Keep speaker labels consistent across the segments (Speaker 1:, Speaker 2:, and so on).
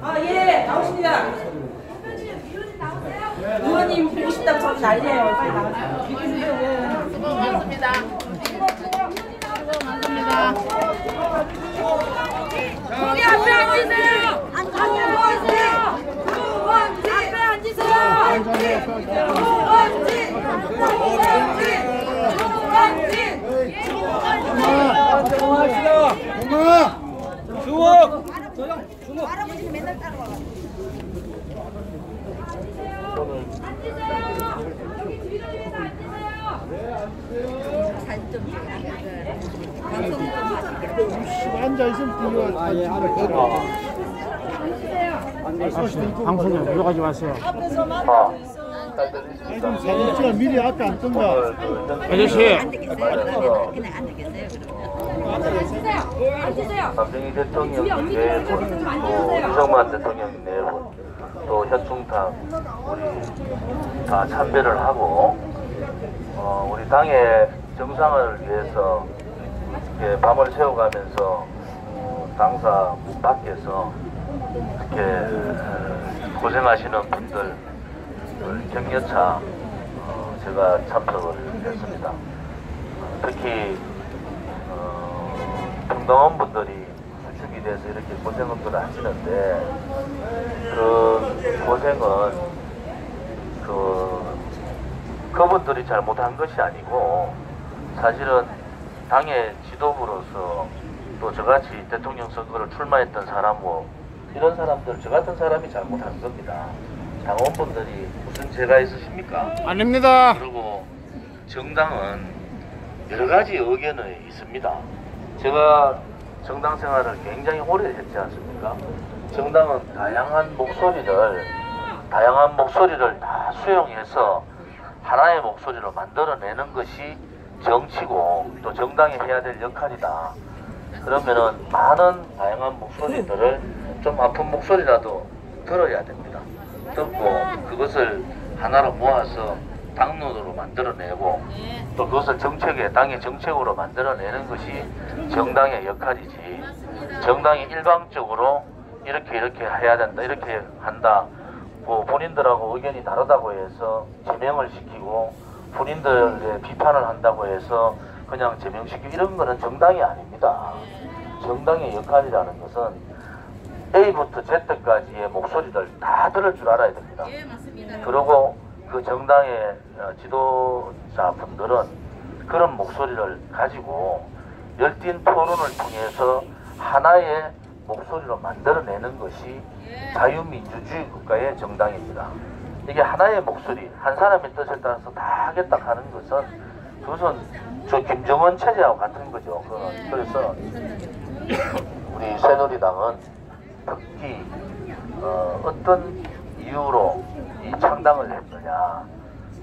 Speaker 1: 아, 예, 나오십니다. 의원님 보고 싶다고 저는 난리예요. 빨리. 예.
Speaker 2: 수고 많습니다.
Speaker 3: 거기 앞에 앉으세요. 두번지 앞에 앉으세요. 두번지 두번지 두번지
Speaker 4: 동아! 주옥!
Speaker 3: 할아버지는 맨날 따라와.
Speaker 4: 앉아 있으면 뒤로 아, 예, 알을
Speaker 5: 방송에 들어가지 마세요.
Speaker 6: 아?
Speaker 4: 사진 찍어 미리 앞에 앉던가.
Speaker 6: 오늘 그
Speaker 5: 아저씨.
Speaker 6: 관련해서
Speaker 3: 그냥
Speaker 1: 앉으세요.
Speaker 6: 박정희 대통령 내분, 또 이정만 대통령 내분, 또 현충탑 우리 다 참배를 하고 어, 우리 당의 정상을 위해서 이렇게 밤을 새워가면서 어, 당사 문 밖에서 이렇게 어, 고생하시는 분들 을 격려차 어, 제가 참석을 했습니다. 어, 특히 어, 평범한 분들이 수축이 돼서 이렇게 고생을 하시는데 그 고생은 그 그분들이 잘못한 것이 아니고 사실은 당의 지도부로서 또 저같이 대통령 선거를 출마했던 사람뭐 이런 사람들 저 같은 사람이 잘못한 겁니다. 당원분들이 무슨 죄가 있으십니까?
Speaker 5: 아닙니다.
Speaker 6: 그리고 정당은 여러 가지 의견이 있습니다. 제가 정당 생활을 굉장히 오래 했지 않습니까? 정당은 다양한 목소리를 다양한 목소리를 다 수용해서 하나의 목소리로 만들어내는 것이 정치고 또 정당이 해야 될 역할이다. 그러면은 많은 다양한 목소리들을 좀 아픈 목소리라도 들어야 됩니다. 듣고 그것을 하나로 모아서 당론으로 만들어내고 또 그것을 정책에 당의 정책으로 만들어내는 것이 정당의 역할이지. 정당이 일방적으로 이렇게 이렇게 해야 된다 이렇게 한다. 뭐 본인들하고 의견이 다르다고 해서 제명을 시키고 본인들의 비판을 한다고 해서 그냥 제명시키고 이런 거는 정당이 아닙니다. 정당의 역할이라는 것은 A부터 Z까지의 목소리를 다 들을 줄 알아야 됩니다. 그리고 그 정당의 어, 지도자분들은 그런 목소리를 가지고 열띤 토론을 통해서 하나의 목소리로 만들어내는 것이 자유민주주의 국가의 정당입니다. 이게 하나의 목소리, 한 사람의 뜻에 따라서 다 하겠다 하는 것은 그것은 저 김정은 체제하고 같은 거죠. 그거는. 그래서 우리 새누리당은 특히 어, 어떤 이유로 이 창당을 했느냐.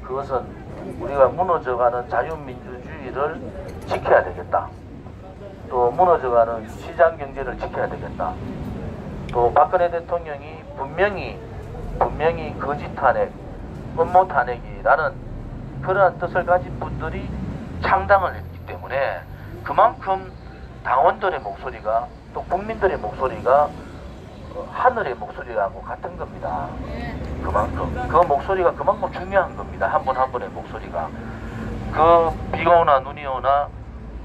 Speaker 6: 그것은 우리가 무너져가는 자유민주주의를 지켜야 되겠다. 또 무너져가는 시장 경제를 지켜야 되겠다. 또 박근혜 대통령이 분명히 분명히 거짓 탄핵 음모 탄핵이라는 그러한 뜻을 가진 분들이 창당을 했기 때문에 그만큼 당원들의 목소리가 또 국민들의 목소리가 어, 하늘의 목소리하고 같은 겁니다. 그만큼 그 목소리가 그만큼 중요한 겁니다. 한 분한 분의 목소리가 그 비가 오나 눈이 오나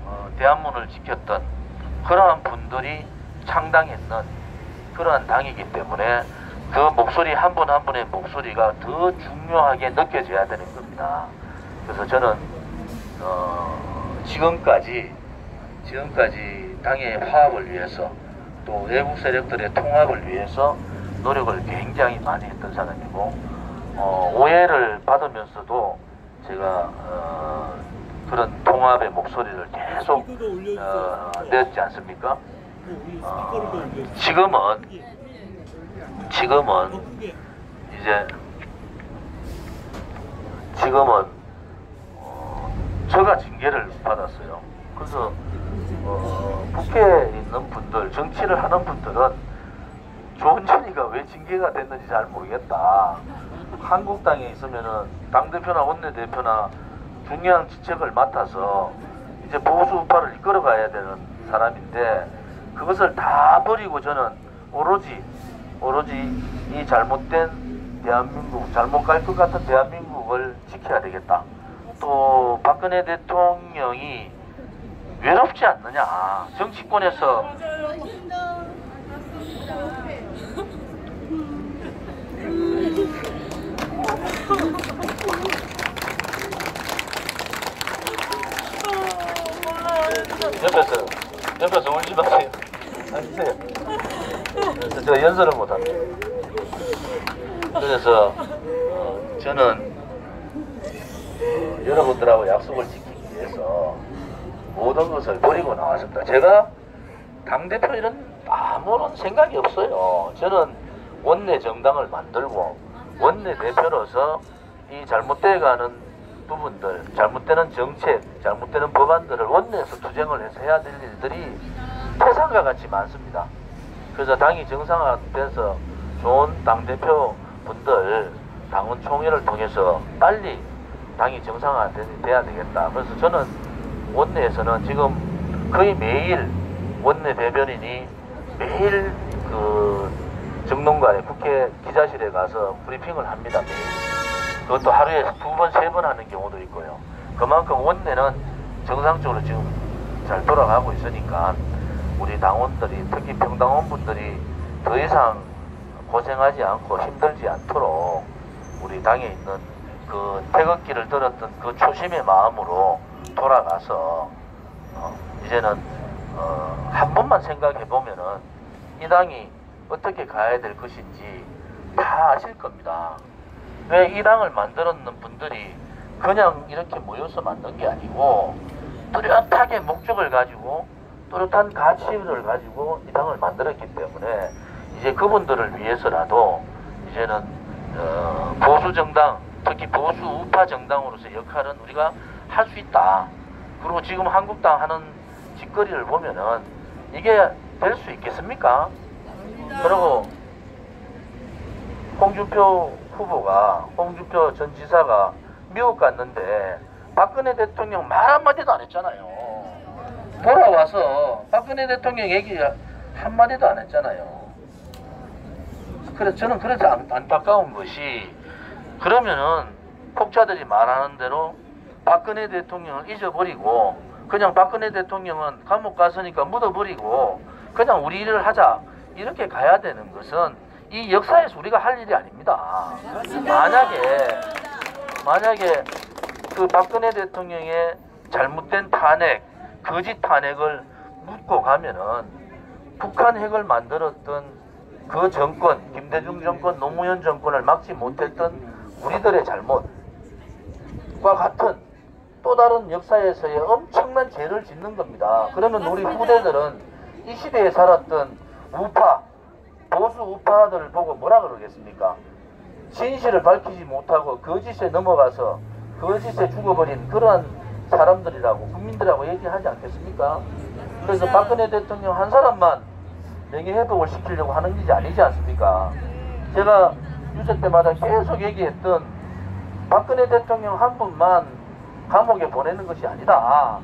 Speaker 6: 어, 대한문을 지켰던 그러한 분들이 창당했는 그러한 당이기 때문에 그 목소리 한분한 분의 목소리가 더 중요하게 느껴져야 되는 겁니다. 그래서 저는 어, 지금까지 지금까지 당의 화합을 위해서 또 외국 세력들의 통합을 위해서 노력을 굉장히 많이 했던 사람이고 어, 오해를 받으면서도 제가 어, 그런 통합의 목소리를 계속 어, 냈지 않습니까? 어, 지금은 지금은 이제 지금은 어, 제가 징계를 받았어요. 그래서 어, 국회에 있는 분들, 정치를 하는 분들은 조은천이가 왜 징계가 됐는지 잘 모르겠다. 한국당에 있으면은 당대표나 원내대표나 중요한 지책을 맡아서 이제 보수 우파를 이끌어가야 되는 사람인데 그것을 다 버리고 저는 오로지 오로지 이 잘못된 대한민국, 잘못 갈 것 같은 대한민국을 지켜야 되겠다. 또 박근혜 대통령이 외롭지 않느냐. 정치권에서 옆에서 옆에서 울지 마세요. 앉으세요. 그래서 제가 연설을 못합니다. 그래서 어, 저는 어, 여러분들하고 약속을 지키기 위해서 모든 것을 버리고 나왔습니다. 제가 당대표 이런 아무런 생각이 없어요. 저는 원내 정당을 만들고 원내 대표로서 이 잘못돼가는 부분들, 잘못되는 정책, 잘못되는 법안들을 원내에서 투쟁을 해서 해야 될 일들이 태산과 같이 많습니다. 그래서 당이 정상화돼서 좋은 당대표 분들 당원 총회를 통해서 빨리 당이 정상화돼야 되겠다. 그래서 저는 원내에서는 지금 거의 매일 원내 대변인이 매일 그 정론관에 국회 기자실에 가서 브리핑을 합니다. 매일. 그것도 하루에 두 번, 세 번 하는 경우도 있고요. 그만큼 원내는 정상적으로 지금 잘 돌아가고 있으니까 우리 당원들이 특히 평당원분들이 더 이상 고생하지 않고 힘들지 않도록 우리 당에 있는 그 태극기를 들었던 그 초심의 마음으로 돌아가서 어, 이제는 어, 한 번만 생각해 보면은 이 당이 어떻게 가야 될 것인지 다 아실 겁니다. 왜 이 당을 만들었는 분들이 그냥 이렇게 모여서 만든 게 아니고 뚜렷하게 목적을 가지고 뚜렷한 가치를 가지고 이 당을 만들었기 때문에 이제 그분들을 위해서라도 이제는 어, 보수 정당 특히 보수 우파 정당으로서 역할은 우리가 할 수 있다. 그리고 지금 한국당 하는 짓거리를 보면은 이게 될 수 있겠습니까? 그리고 홍준표 후보가 홍준표 전 지사가 미국 갔는데 박근혜 대통령 말 한마디도 안 했잖아요. 돌아와서 박근혜 대통령 얘기 한마디도 안 했잖아요. 그래서 저는 그래서 안, 안타까운 것이 그러면은 폭자들이 말하는 대로 박근혜 대통령을 잊어버리고 그냥 박근혜 대통령은 감옥 갔으니까 묻어버리고 그냥 우리 일을 하자 이렇게 가야 되는 것은 이 역사에서 우리가 할 일이 아닙니다. 만약에 만약에 그 박근혜 대통령의 잘못된 탄핵, 거짓 탄핵을 묻고 가면은 북한 핵을 만들었던 그 정권, 김대중 정권, 노무현 정권을 막지 못했던 우리들의 잘못과 같은 또 다른 역사에서의 엄청난 죄를 짓는 겁니다. 그러면 우리 후대들은 이 시대에 살았던 우파, 보수 우파들을 보고 뭐라 그러겠습니까? 진실을 밝히지 못하고 거짓에 넘어가서 거짓에 죽어버린 그러한 사람들이라고 국민들하고 얘기하지 않겠습니까? 그래서 박근혜 대통령 한 사람만 명예회복을 시키려고 하는 일이 아니지 않습니까? 제가 유세 때마다 계속 얘기했던 박근혜 대통령 한 분만 감옥에 보내는 것이 아니다.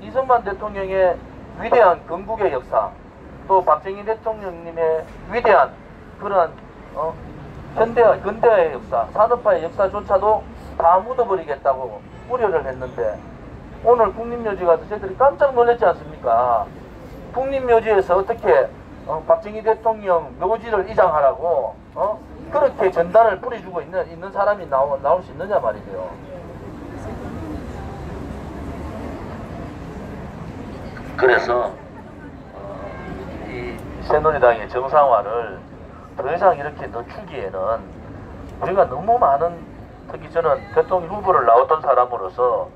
Speaker 6: 이승만 대통령의 위대한 건국의 역사, 또 박정희 대통령님의 위대한 그런 어, 현대화, 근대화의 역사, 산업화의 역사조차도 다 묻어버리겠다고 우려를 했는데 오늘 국립묘지 가서 저희들이 깜짝 놀랐지 않습니까? 국립묘지에서 어떻게 어, 박정희 대통령 묘지를 이장하라고 어? 그렇게 전단을 뿌려주고 있는, 있는 사람이 나오, 나올 수 있느냐 말이죠. 그래서 어, 이 새누리당의 정상화를 더 이상 이렇게 늦추기에는 우리가 너무 많은 특히 저는 대통령 후보를 나왔던 사람으로서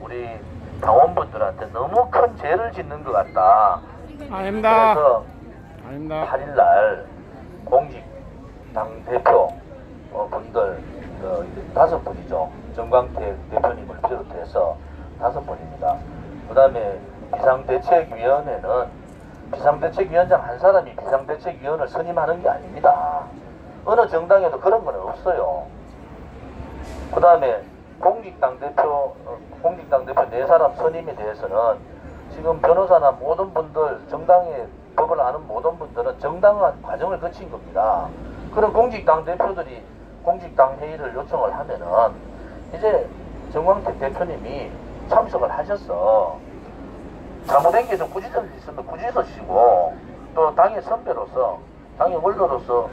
Speaker 6: 우리 당원분들한테 너무 큰 죄를 짓는 것 같다.
Speaker 5: 아닙니다.
Speaker 6: 그래서
Speaker 5: 아닙니다.
Speaker 6: 8일날 공직 당 대표 어, 분들 어, 다섯 분이죠. 정광태 대표님을 비롯해서 다섯 분입니다. 그 다음에 비상대책위원회는 비상대책위원장 한 사람이 비상대책위원을 선임하는 게 아닙니다. 어느 정당에도 그런 건 없어요. 그 다음에 공직당 대표, 어, 공직당 대표 네 사람 선임에 대해서는 지금 변호사나 모든 분들 정당에 법을 아는 모든 분들은 정당한 과정을 거친 겁니다. 그런 공직당 대표들이 공직당 회의를 요청을 하면은 이제 정광택 대표님이 참석을 하셨어. 꾸짖을 일 있으면 꾸짖으시고 또 당의 선배로서 당의 원로로서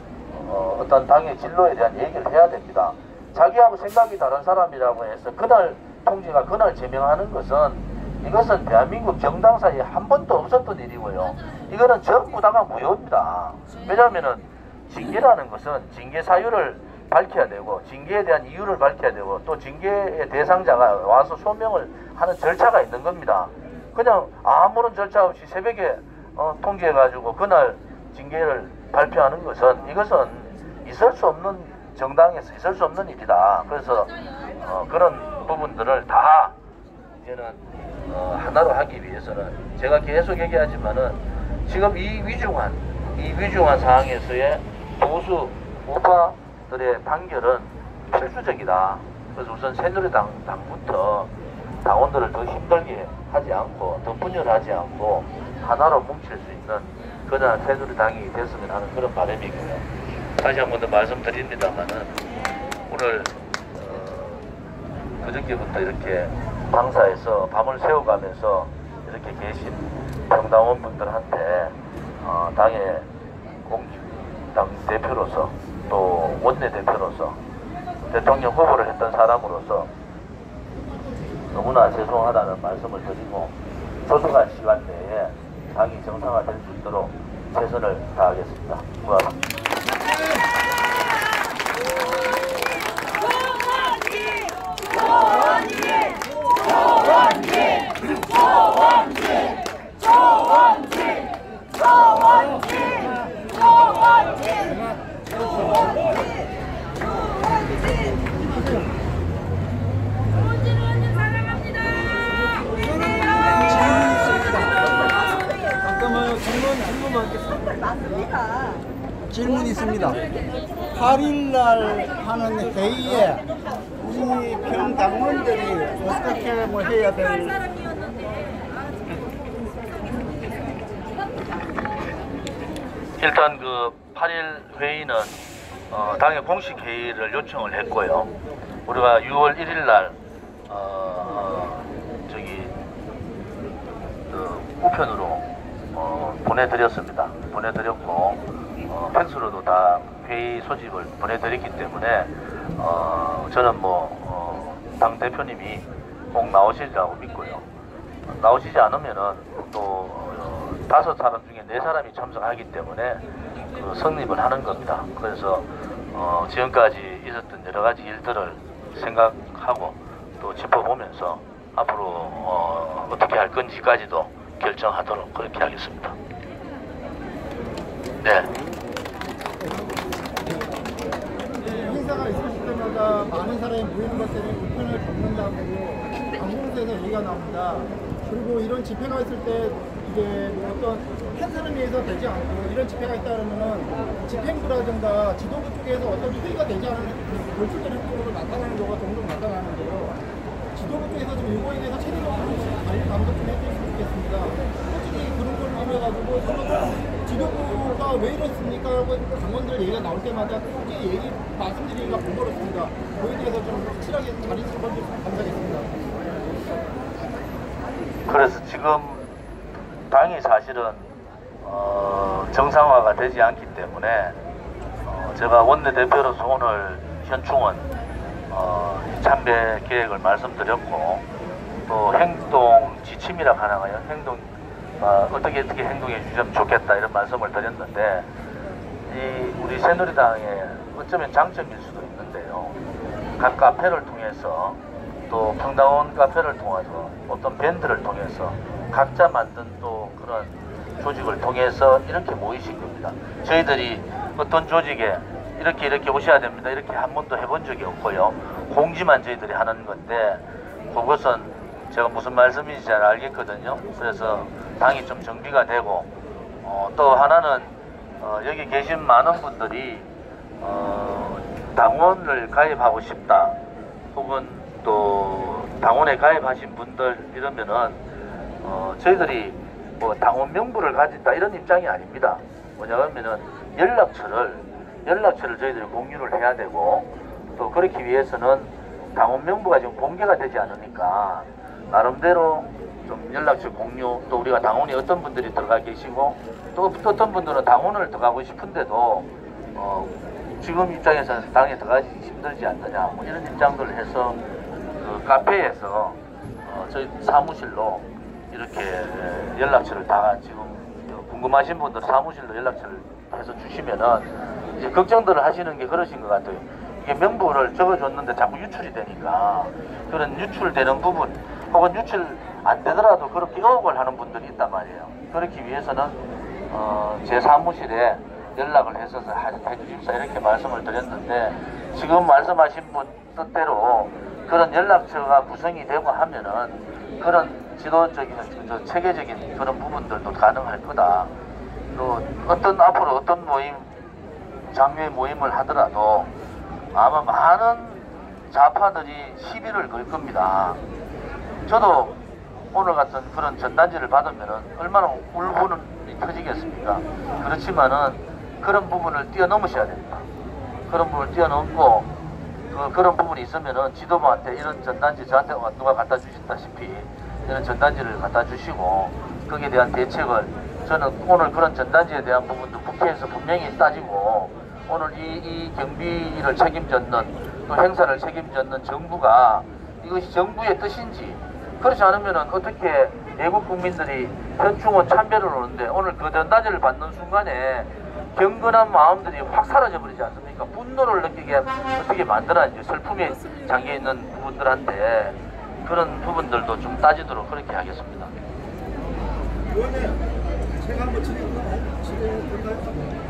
Speaker 6: 어, 어떤 당의 진로에 대한 얘기를 해야 됩니다. 자기하고 생각이 다른 사람이라고 해서 그날 통지가 그날 제명하는 것은 이것은 대한민국 정당사에 한 번도 없었던 일이고요. 이거는 전부 다가 무효입니다. 왜냐하면은 징계라는 것은 징계 사유를 밝혀야 되고 징계에 대한 이유를 밝혀야 되고 또 징계의 대상자가 와서 소명을 하는 절차가 있는 겁니다. 그냥 아무런 절차 없이 새벽에 어, 통지해가지고 그날 징계를 발표하는 것은 이것은 있을 수 없는 정당에서 있을 수 없는 일이다. 그래서 어, 그런 부분들을 다 이제는 어, 하나로 하기 위해서는 제가 계속 얘기하지만은 지금 이 위중한 이 위중한 상황에서의 보수 우파들의 판결은 필수적이다. 그래서 우선 새누리당 당부터 당원들을 더 힘들게 하지 않고 더 분열하지 않고 하나로 뭉칠 수 있는 그런 새누리당이 됐으면 하는 그런 바람이고요. 다시 한 번 더 말씀드립니다만은 오늘 어, 그저께부터 이렇게 방사에서 밤을 새워가면서 이렇게 계신 정당원 분들한테 어, 당의 공당 대표로서 또 원내 대표로서 대통령 후보를 했던 사람으로서 너무나 죄송하다는 말씀을 드리고 조속한 시간 내에 당이 정상화될 수 있도록 최선을 다하겠습니다. 고맙습니다.
Speaker 7: 잠깐만요. 질문, 질문만 하겠습니다. 질문 있습니다. 8일 날 하는 회의에 우리 평당원들이 어떻게 뭐 해야 될
Speaker 6: 일단 그 8일 회의는 어, 당의 공식 회의를 요청을 했고요. 우리가 6월 1일 날 어, 저기 그 우편으로 어, 보내드렸습니다. 보내드렸고 어, 팩스로도 다 회의 소집을 보내드렸기 때문에 어, 저는 뭐당 대표님이 꼭 나오시리라고 믿고요. 나오시지 않으면은 또 어, 다섯 사람 중에 네 사람이 참석하기 때문에 그 성립을 하는 겁니다. 그래서 어, 지금까지 있었던 여러 가지 일들을 생각하고 또 짚어보면서 앞으로 어, 어떻게 할 건지까지도 결정하도록 그렇게 하겠습니다. 네.
Speaker 7: 행사가 있으실 때마다 많은 사람이 모이는 것 때문에 불편을 겪는다고 방송에서 얘기가 나옵니다. 그리고 이런 집회가 있을 때 이게 뭐 어떤 한 사람에 의해서 되지 않고 이런 집회가 있다 그러면은 집행부라든가 지도부 쪽에서 어떤 회의가 되지 않은 골출된 행동으로 나타나는 경우가 종종 나타나는데요. 지도부 쪽에서 좀 이거에 대해서 체계적으로 관리 감독 좀 해주셨으 면 좋겠습니다. 솔직히 그런 걸로 인해가지고 서로 지도부가 왜 이렇습니까? 하고 당원들 얘기가 나올 때마다 굳이 얘기 말씀드리기가 번거롭습니다. 그에 대해서 좀 확실하게 자리 잡아주시면 감사하겠습니다.
Speaker 6: 그래서 지금 당이 사실은 어, 정상화가 되지 않기 때문에 어, 제가 원내대표로서 오늘 현충원 어, 이 참배 계획을 말씀드렸고 또 행동 지침이라 하나가요 행동 어, 어떻게 어떻게 행동해 주시면 좋겠다 이런 말씀을 드렸는데 이 우리 새누리당의 어쩌면 장점일 수도 있는데요. 각 카페를 통해서 또 평당원 카페를 통해서 어떤 밴드를 통해서 각자 만든 또 그런 조직을 통해서 이렇게 모이신 겁니다. 저희들이 어떤 조직에 이렇게 이렇게 오셔야 됩니다. 이렇게 한 번도 해본 적이 없고요. 공지만 저희들이 하는 건데 그것은 제가 무슨 말씀인지 잘 알겠거든요. 그래서 당이 좀 정비가 되고 어, 또 하나는 어, 여기 계신 많은 분들이 어, 당원을 가입하고 싶다 혹은 또 당원에 가입하신 분들 이러면은 어, 저희들이 뭐 당원 명부를 가진다 이런 입장이 아닙니다. 뭐냐면은 연락처를 연락처를 저희들이 공유를 해야 되고 또 그렇기 위해서는 당원 명부가 지금 공개가 되지 않으니까 나름대로 좀 연락처 공유 또 우리가 당원이 어떤 분들이 들어가 계시고 또 어떤 분들은 당원을 들어가고 싶은데도 어, 지금 입장에서는 당에 들어가기 힘들지 않느냐 뭐 이런 입장들을 해서 그 카페에서 어, 저희 사무실로 이렇게 에, 연락처를 다 지금 궁금하신 분들 사무실로 연락처를 해서 주시면은 이제 걱정들을 하시는 게 그러신 것 같아요. 이게 명부를 적어줬는데 자꾸 유출이 되니까 그런 유출되는 부분 혹은 유출 안 되더라도 그렇게 의혹을 하는 분들이 있단 말이에요. 그렇기 위해서는 어, 제 사무실에 연락을 해서 해주십사 이렇게 말씀을 드렸는데 지금 말씀하신 분 뜻대로 그런 연락처가 구성이 되고 하면은 그런 지도적인 저 체계적인 그런 부분들도 가능할 거다. 또 어떤 앞으로 어떤 모임 장외 모임을 하더라도 아마 많은 좌파들이 시비를 걸 겁니다. 저도 오늘 같은 그런 전단지를 받으면 얼마나 울분이 터지겠습니까? 그렇지만은 그런 부분을 뛰어넘으셔야 됩니다. 그런 부분을 뛰어넘고 그, 그런 부분이 있으면은 지도부한테 이런 전단지 저한테 누가 갖다 주신다시피 이런 전단지를 갖다 주시고 거기에 대한 대책을 저는 오늘 그런 전단지에 대한 부분도 국회에서 분명히 따지고 오늘 이, 이 경비를 책임졌는 또 행사를 책임졌는 정부가 이것이 정부의 뜻인지 그렇지 않으면은 어떻게 외국 국민들이 현충원 참배를 오는데 오늘 그 전단지를 받는 순간에 경건한 마음들이 확 사라져 버리지 않습니까? 분노를 느끼게 어떻게 만들어야지 슬픔에 잠겨 있는 부분들한테 그런 부분들도 좀 따지도록 그렇게 하겠습니다.
Speaker 7: 제가 한번 진행 진행할까요?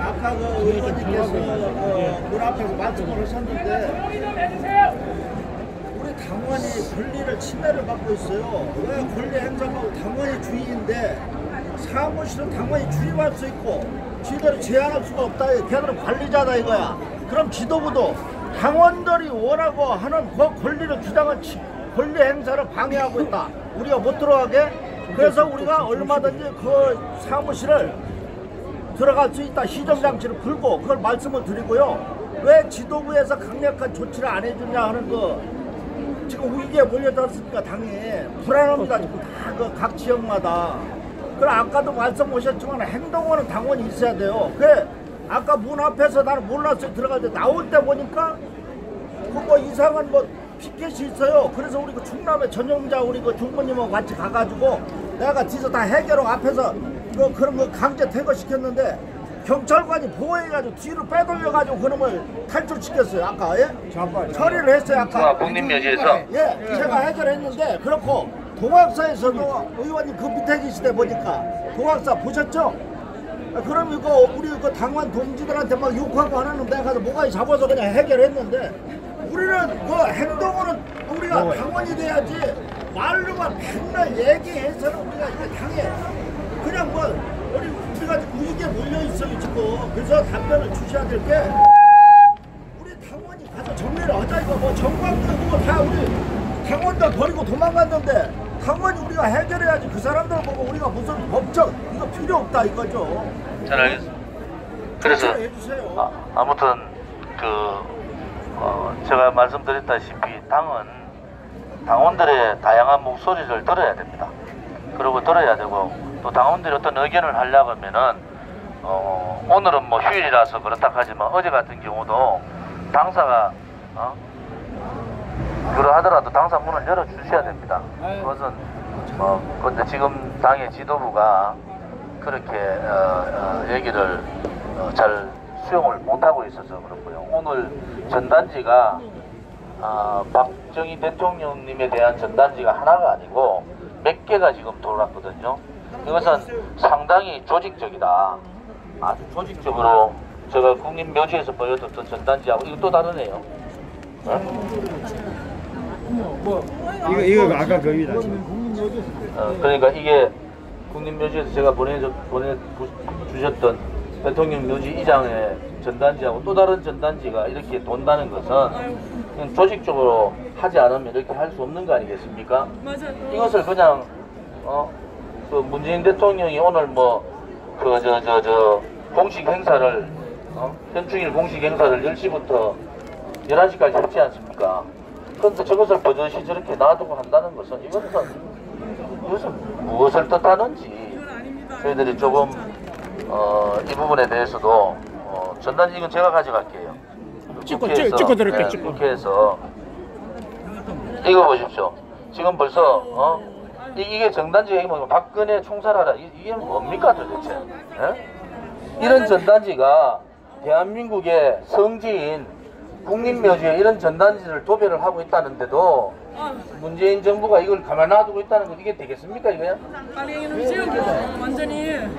Speaker 7: 아까 그 의원님께서 그문 앞에서 말씀을 하셨는데 우리 당원이 권리를 침해를 받고 있어요. 왜 권리 행사하고 당원이 주인인데 사무실은 당원이 출입할 수 있고 지들이 제한할 수가 없다. 걔들은 관리자다 이거야. 그럼 지도부도 당원들이 원하고 하는 그 권리를 주장한 치- 권리 행사를 방해하고 있다. 우리가 못 들어가게. 그래서 우리가 얼마든지 그 사무실을 들어갈 수 있다. 시정장치를 풀고 그걸 말씀을 드리고요. 왜 지도부에서 강력한 조치를 안 해주냐 하는 거 지금 위기에 몰려들었으니까 당이 불안합니다. 지금 다그 각 지역마다. 그럼 아까도 말씀 오셨지만 행동하는 당원이 있어야 돼요. 그 아까 문 앞에서 나는 몰랐어요. 들어갈 때 나올 때 보니까 그거 이상한 뭐 피켓이 있어요. 그래서 우리 그 충남의 전용자 우리 그 중모님하고 같이 가가지고 내가 뒤에서 다 해결하고 앞에서 그 그런 거 강제 퇴거시켰는데 경찰관이 보호해가지고 뒤로 빼돌려가지고 그놈을 탈출시켰어요. 아까 예? 처리를 했어요. 아까.
Speaker 6: 국립묘지에서
Speaker 7: 예, 제가 해결했는데 그렇고 동학사에서도 의원님 그 밑에 때 보니까 동학사 보셨죠? 아, 그럼 이거 우리 그 당원 동지들한테 막 욕하고 하는 내가 가서 모가지 잡아서 그냥 해결했는데 우리는 그 행동으로는 우리가 당원이 돼야지 말로만 맨날 얘기해서는 우리가 이게 당해 그냥 뭐 우리 지금 위기에 몰려 있어요 지금 그래서 답변을 주셔야 될 게 우리 당원이 가서 정리를 하자 이거 뭐 정광도 그거 다 우리 당원들 버리고 도망갔는데 당원이 우리가 해결해야지 그 사람들 보고 우리가 무슨 법적 이거 필요 없다 이거죠.
Speaker 6: 잘 알겠습니다. 그래서. 아, 아무튼 그 어, 제가 말씀드렸다시피 당은 당원들의 다양한 목소리를 들어야 됩니다. 그리고 들어야 되고 또 당원들이 어떤 의견을 하려고 하면은 어, 오늘은 뭐 휴일이라서 그렇다 하지만 어제 같은 경우도 당사가 어, 그러하더라도 당사 문을 열어 주셔야 됩니다. 그것은 뭐 근데 지금 당의 지도부가 그렇게 어, 어, 얘기를 어, 잘 수용을 못하고 있어서 그렇고요. 오늘 전단지가 아, 박정희 대통령님에 대한 전단지가 하나가 아니고 몇 개가 지금 돌았거든요. 이것은 상당히 조직적이다. 아주 조직적으로 제가 국립묘지에서 보여줬던 전단지하고 이거 또 다르네요.
Speaker 4: 이거 이거 아까 거기다.
Speaker 6: 어, 그러니까 이게 국립묘지에서 제가 보내줘, 보내주셨던 대통령 묘지 이장의 전단지하고 또 다른 전단지가 이렇게 돈다는 것은 그냥 조직적으로 하지 않으면 이렇게 할 수 없는 거 아니겠습니까? 이것을 그냥 어, 그 문재인 대통령이 오늘 뭐그저저 저 공식 행사를 어? 현충일 공식 행사를 10시부터 11시까지 했지 않습니까? 그런데 저것을 버젓이 저렇게 놔두고 한다는 것은 이것은 무슨 무엇을 뜻하는지 저희들이 조금 어, 이 부분에 대해서도 어, 전단지 이건 제가 가져갈게요.
Speaker 5: 찍고,
Speaker 6: 국회에서,
Speaker 5: 찍- 찍고 들을게요,
Speaker 6: 예,
Speaker 5: 찍고.
Speaker 6: 국회에서 이거 보십시오. 지금 벌써 어? 이, 이게 정단지가 뭐 박근혜 총살하라 이, 이게 뭡니까 도대체? 예? 이런 전단지가 대한민국의 성지인 국립묘지에 이런 전단지를 도배를 하고 있다는데도 문재인 정부가 이걸 가만 놔두고 있다는 거 이게 되겠습니까 이거야?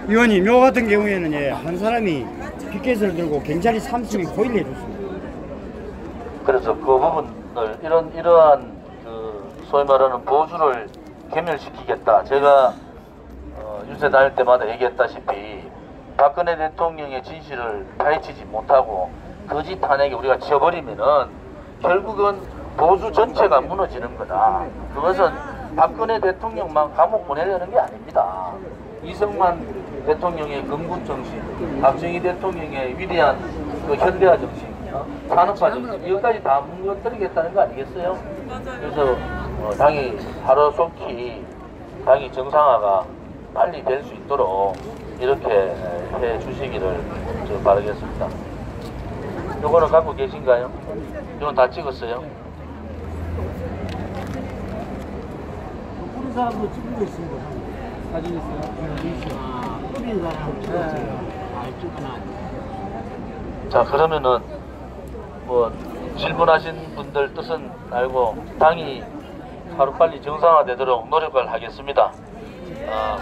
Speaker 4: 의원님 요 같은 경우에는 예, 한 사람이 피켓을 들고 경찰이 30이 포위를 해줬습니다.
Speaker 6: 그래서 그 부분을 이런 이러한 그 소위 말하는 보수를 괴멸시키겠다. 제가 어, 유세 다닐 때마다 얘기했다시피 박근혜 대통령의 진실을 파헤치지 못하고 거짓 탄핵에 우리가 지어버리면은 결국은 보수 전체가 무너지는 거다. 그것은 박근혜 대통령만 감옥 보내려는 게 아닙니다. 이승만 대통령의 근군 정신, 박정희 대통령의 위대한 그 현대화 정신, 어? 산업화 정신, 이것까지 다 무너뜨리겠다는 거 아니겠어요? 그래서 어, 당이 하루 속히 당이 정상화가 빨리 될 수 있도록 이렇게 해 주시기를 저 바라겠습니다. 요거는 갖고 계신가요? 이건 다 찍었어요?
Speaker 7: 뿌린 사람도 찍은 거 있습니다. 사진 있어요? 아, 뿌린 사람 찍었어요. 아, 찍구나.
Speaker 6: 자 그러면은 뭐 질문하신 분들 뜻은 알고 당이 하루빨리 정상화되도록 노력을 하겠습니다. 아,